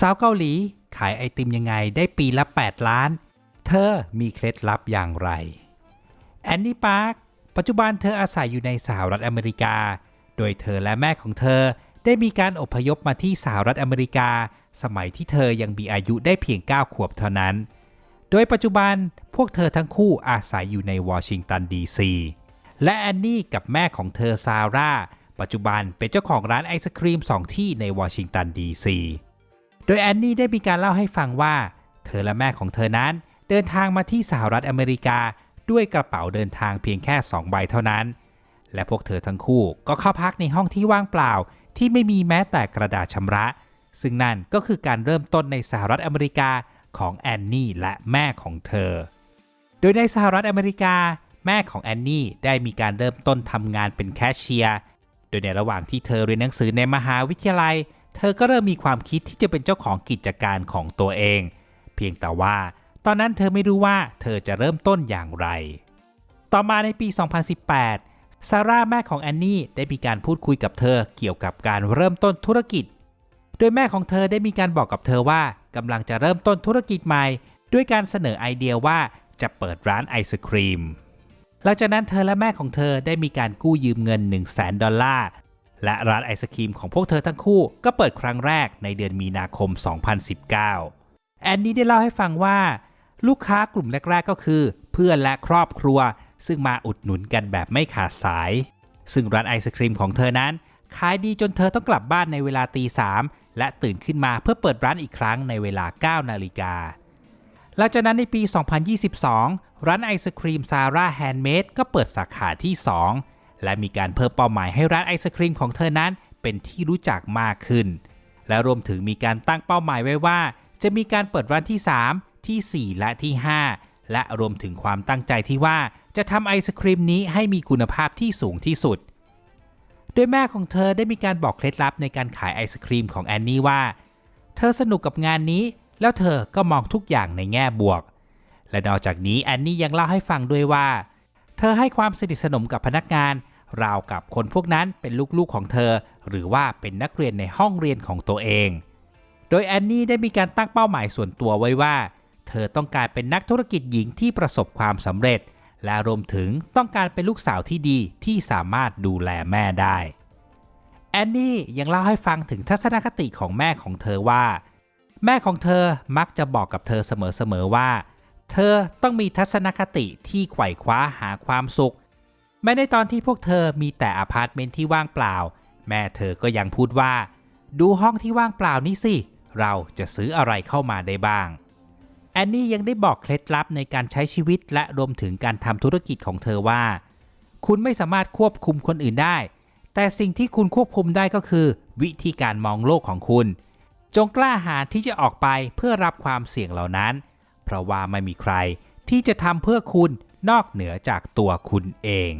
สาวเกาหลีขายไอติมยังไงได้ปีละ 8 ล้าน เธอมีเคล็ดลับอย่างไร แอนนี่ปาร์ค ปัจจุบันเธออาศัยอยู่ในสหรัฐอเมริกา โดยเธอและแม่ของเธอได้มีการอพยพมาที่สหรัฐอเมริกา สมัยที่เธอยังมีอายุได้เพียง 9 ขวบเท่านั้น โดยปัจจุบันพวกเธอทั้งคู่อาศัยอยู่ในวอชิงตันดีซีและแอนนี่กับแม่ของเธอซาร่าปัจจุบันเป็นเจ้าของร้านไอศครีมสองที่ในวอชิงตันดีซี โดยแอนนี่ได้มีการเล่าให้ฟังว่า เธอและแม่ของเธอนั้น เดินทางมาที่สหรัฐอเมริกา ด้วยกระเป๋าเดินทางเพียงแค่ 2 ใบเท่านั้น และพวกเธอทั้งคู่ก็เข้าพักในห้องที่ว่างเปล่า ที่ไม่มีแม้แต่กระดาษชำระ ซึ่งนั่นก็คือการเริ่มต้นในสหรัฐอเมริกาของแอนนี่และแม่ของเธอ โดยในสหรัฐอเมริกา แม่ของแอนนี่ได้มีการเริ่มต้นทำงานเป็นแคชเชียร์ โดยในระหว่างที่เธอเรียนหนังสือในมหาวิทยาลัย เธอก็เริ่มมีความคิดที่จะเป็นเจ้าของกิจการของตัวเอง เพียงแต่ว่า ตอนนั้นเธอไม่รู้ว่าเธอจะเริ่มต้นอย่างไร ต่อมาในปี 2018 ซาร่าแม่ของแอนนี่ได้มีการพูดคุยกับเธอเกี่ยวกับการเริ่มต้นธุรกิจ โดยแม่ของเธอได้มีการบอกกับเธอว่ากำลังจะเริ่มต้นธุรกิจใหม่ ด้วยการเสนอไอเดียว่าจะเปิดร้านไอศครีมหลังจากนั้นเธอและแม่ของเธอได้มีการกู้ยืมเงิน 1 0 0 0 0แดอลลาร์ และร้านไอศครีมของพวกเธอทั้งคู่ก็เปิดครั้งแรกในเดือนมีนาคม 2019 แอนนี่ได้เล่าให้ฟังว่า ลูกค้ากลุ่มแรกๆก็คือ เพื่อนและครอบครัว ซึ่งมาอุดหนุนกันแบบไม่ขาดสาย ซึ่งร้านไอศครีมของเธอนั้น ขายดีจนเธอต้องกลับบ้านในเวลาตีสามและตื่นขึ้นมาเพื่อเปิดร้านอีกครั้งในเวลา 9 นาฬิกาหลังจากนั้นในปี 2022 ร้านไอศครีมซาร่าแฮนด์เมดก็เปิดสาขาที่ 2 และมีการเพิ่มเป้าหมายให้ร้านไอศครีมของเธอนั้นเป็นที่รู้จักมากขึ้น และรวมถึงมีการตั้งเป้าหมายไว้ว่า จะมีการเปิดร้านที่ 3 ที่ 4 และที่ 5 และรวมถึงความตั้งใจที่ว่าจะทำไอศครีมนี้ให้มีคุณภาพที่สูงที่สุด โดยแม่ของเธอได้มีการบอกเคล็ดลับในการขายไอศครีมของแอนนี่ว่า เธอสนุกกับงานนี้ แล้วเธอก็มองทุกอย่างในแง่บวก และนอกจากนี้แอนนี่ยังเล่าให้ฟังด้วยว่า ธอให้ความสนิทสนมกับพนักงาน ราวกับคนพวกนั้นเป็นลูกๆของเธอ หรือว่าเป็นนักเรียนในห้องเรียนของตัวเอง โดยแอนนี่ได้มีการตั้งเป้าหมายส่วนตัวไว้ว่า เธอต้องการเป็นนักธุรกิจหญิงที่ประสบความสำเร็จ และรวมถึงต้องการเป็นลูกสาวที่ดีที่สามารถดูแลแม่ได้ แอนนี่ยังเล่าให้ฟังถึงทัศนคติของแม่ของเธอว่า แม่ของเธอมักจะบอกกับเธอเสมอๆว่า เธอต้องมีทัศนคติที่ไขว่คว้าหาความสุข แม้ในตอนที่พวกเธอมีแต่อพาร์ตเมนต์ที่ว่างเปล่า แม่เธอก็ยังพูดว่า ดูห้องที่ว่างเปล่านี้สิ เราจะซื้ออะไรเข้ามาได้บ้าง แอนนี่ยังได้บอกเคล็ดลับในการใช้ชีวิตและรวมถึงการทำธุรกิจของเธอว่า คุณไม่สามารถควบคุมคนอื่นได้ แต่สิ่งที่คุณควบคุมได้ก็คือ วิธีการมองโลกของคุณ จงกล้าหาญที่จะออกไปเพื่อรับความเสี่ยงเหล่านั้น เพราะว่าไม่มีใครที่จะทำเพื่อคุณนอกเหนือจากตัวคุณเอง